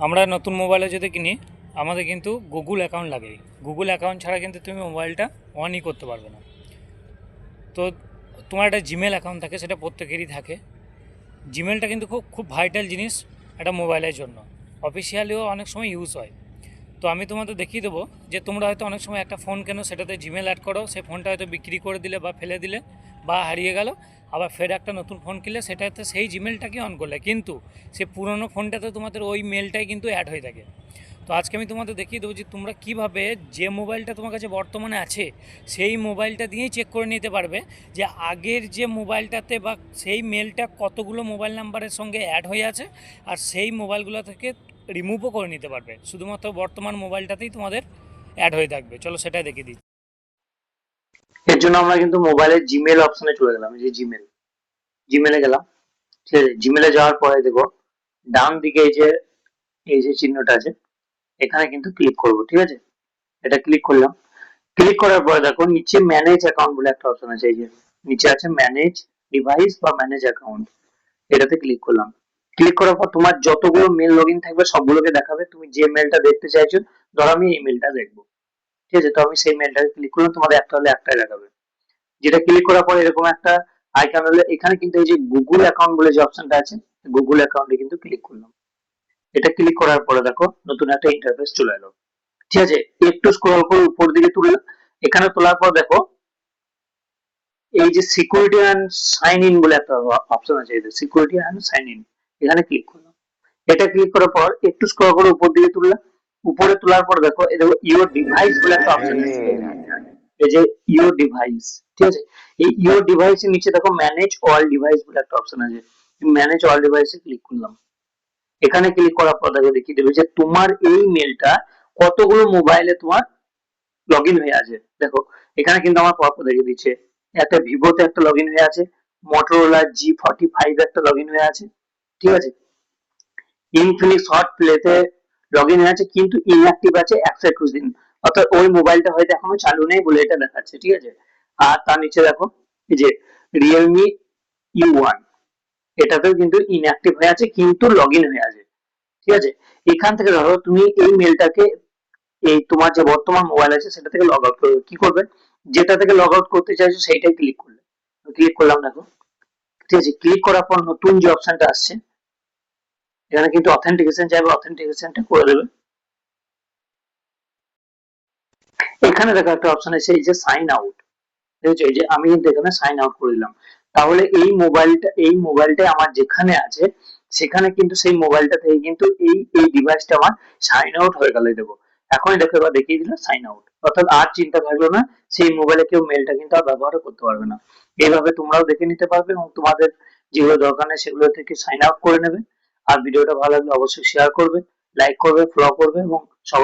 আমরা নতুন মোবাইলে যদি কিনি, আমাদের কিন্তু গুগল অ্যাকাউন্ট লাগে গুগল অ্যাকাউন্ট ছাড়া কিন্তু তুমি মোবাইলটা অনই করতে পারবে না। তো তোমার একটা জিমেল অ্যাকাউন্ট থাকে, সেটা প্রত্যেকেরই থাকে। জিমেলটা কিন্তু খুব খুব ভাইটাল জিনিস একটা মোবাইলের জন্য। অফিসিয়ালিও অনেক সময় ইউজ হয়। তো আমি তোমাদের দেখিয়ে দেবো যে তোমরা হয়তো অনেক সময় একটা ফোন কেনো, সেটাতে জিমেল অ্যাড করো, সেই ফোনটা হয়তো বিক্রি করে দিলে বা ফেলে দিলে বা হারিয়ে গেল, আবার ফের একটা নতুন ফোন কিনলে সেটাতে সেই জিমেলটাকে অন করলে। কিন্তু সে পুরনো ফোনটাতে তোমাদের ওই মেলটাই কিন্তু অ্যাড হয়ে থাকে। তো আজকে আমি তোমাদের দেখিয়ে দেবো যে তোমরা কীভাবে যে মোবাইলটা তোমার কাছে বর্তমানে আছে, সেই মোবাইলটা দিয়েই চেক করে নিতে পারবে যে আগের যে মোবাইলটাতে বা সেই মেলটা কতগুলো মোবাইল নাম্বারের সঙ্গে অ্যাড হয়ে আছে, আর সেই মোবাইলগুলো থেকে রিমুভও করে নিতে পারবে। শুধুমাত্র বর্তমান মোবাইলটাতেই তোমাদের অ্যাড হয়ে থাকবে। চলো সেটাই দেখে দিই। এর জন্য আমরা কিন্তু মোবাইলের জিমেল অপশনে চলে গেলাম। যে জিমেল জিমেলে গেলাম। ঠিক আছে? জিমেলে যাওয়ার পরে দেখো, ডান দিকে এই যে এই যে চিহ্নটা আছে, এখানে কিন্তু ক্লিক করব, ঠিক আছে? এটা ক্লিক করলাম। ক্লিক করার পরে দেখো, নিচে ম্যানেজ অ্যাকাউন্ট বলে একটা অপশন আছে। এই যে নিচে আছে ম্যানেজ ডিভাইস বা ম্যানেজ অ্যাকাউন্ট এটাতে ক্লিক করলাম। ক্লিক করার পর তোমার যতগুলো মেল লগ থাকবে, সবগুলোকে দেখাবে। তুমি যে মেলটা দেখতে চাইছো, ধরো আমি এই মেলটা দেখব। ঠিক আছে? তো আমি সেই মেলটাকে ক্লিক করলাম, তোমাদের একটা হলে একটাই দেখাবে। যেটা ক্লিক করার পর এরকম একটা আইকন হলে এখানে কিন্তু এই যে গুগল অ্যাকাউন্ট বলে যে অপশনটা আছে গুগল অ্যাকাউন্টে কিন্তু ক্লিক করলাম। এটা ক্লিক করার পরে দেখো, নতুন একটা ইন্টারফেস চলে এলো। ঠিক আছে? একটু স্ক্রল করে উপর দিকে তুললাম এখানে তোলার পর দেখো, এই যে সিকিউরিটি অ্যান্ড সাইন ইন বলে একটা অপশন আছে। সিকিউরিটি অ্যান্ড সাইন ইন এখানে ক্লিক করলাম। এটা ক্লিক করার পর একটু স্ক্রল করে উপর দিকে তুললাম উপরে তোলার পর দেখো এই দেখো ইওর ডিভাইস বলে একটা অপশন আছে। এই যে ইওর ডিভাইস ঠিক আছে? এই ইওর ডিভাইস এর নিচে দেখো ম্যানেজ অল ডিভাইস বলে একটা অপশন আছে। ম্যানেজ অল ডিভাইসে ক্লিক করলাম। এখানে ক্লিক করার পর দেখো দেখিয়ে দেবে যে তোমার এই মেলটা কতগুলো মোবাইলে তোমার লগ ইন হয়ে আছে। দেখো এখানে কিন্তু আমার পরপর দেখিয়ে দিচ্ছে। একটা ভিভোতে একটা লগ ইন হয়ে আছে মোটরোলা জি ফর্টি ফাইভ একটা লগ ইন হয়ে আছে। ঠিক আছে? ইনফিনিক্স হট প্লেতে লগ হয়ে আছে, কিন্তু ইনঅ্যাক্টিভ আছে একশো একুশ দিন অর্থাৎ ওই মোবাইলটা হয়তো এখনও চালু নেই বলে এটা দেখাচ্ছে, ঠিক আছে? আর তার নিচে দেখো যে রিয়েলমি ইউ ওয়ান এটাতেও কিন্তু ইনঅ্যাক্টিভ হয়ে আছে, কিন্তু লগ হয়ে আছে, ঠিক আছে? এখান থেকে ধরো তুমি এই মেলটাকে এই তোমার যে বর্তমান মোবাইল আছে, সেটা থেকে লগ আউট করবে। কি করবে? যেটা থেকে লগ আউট করতে চাইছো, সেইটাই ক্লিক করলে। ক্লিক করলাম দেখো। ঠিক আছে ক্লিক করার পর নতুন যে অপশনটা আসছে এখানে কিন্তু অথেন্টিকেশন চাইবে অথেন্টিকেশনটা করে দেবে। এখানে দেখো একটা অপশন আছে, এই যে সাইন আউট আছে এই যে আমি কিন্তু এখানে সাইন আউট করে দিলাম। তাহলে এই মোবাইলটা এই মোবাইলটা আমার যেখানে আছে, সেখানে কিন্তু সেই মোবাইলটা থেকে কিন্তু এই এই ডিভাইসটা আমার সাইন আউট হয়ে গেল দেবো এখন দেখো, এবার দেখিয়ে দিল সাইন আউট অর্থাৎ আর চিন্তা থাকল না, সেই মোবাইলে কেউ মেলটা কিন্তু আর ব্যবহার করতে পারবে না। এইভাবে তোমরাও দেখে নিতে পারবে এবং তোমাদের যেগুলো দরকার নেই, সেগুলো থেকে সাইন আউট করে নেবে। আর ভিডিওটা ভালো লাগলে অবশ্যই শেয়ার করবেন লাইক করবেন ফলো করবেন এবং সব